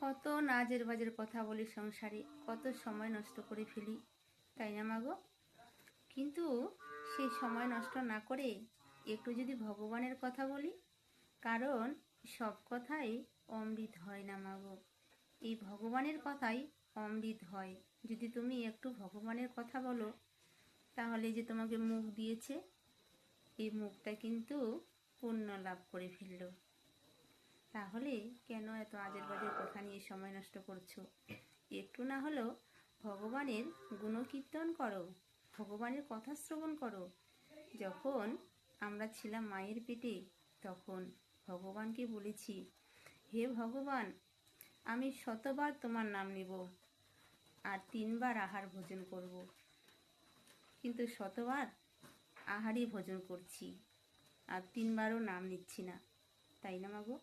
কত নাজের বাজের কথা বলি সংসারে, কত সময় নষ্ট করে ফেলি, তাই না মাগো কিন্তু সেই সময় নষ্ট না করে একটু যদি ভগবানের কথা বলি, কারণ সব কথাই অমৃত হয় না মাগো এই ভগবানের কথাই অমৃত হয়। যদি তুমি একটু ভগবানের কথা বলো, তাহলে যে তোমাকে মুখ দিয়েছে, এই মুখটা কিন্তু পুণ্য লাভ করে ফেলল। তাহলে কেন এত আজের বাজের কথা নিয়ে সময় নষ্ট করছ? একটু না হলেও ভগবানের গুণকীর্তন করো, ভগবানের কথা শ্রবণ করো। যখন আমরা ছিলাম মায়ের পেটে, তখন ভগবানকে বলেছি, হে ভগবান, আমি শতবার তোমার নাম নিব আর তিনবার আহার ভোজন করব। কিন্তু শতবার আহারই ভোজন করছি আর তিনবারও নাম নিচ্ছি না। তাই না মাগো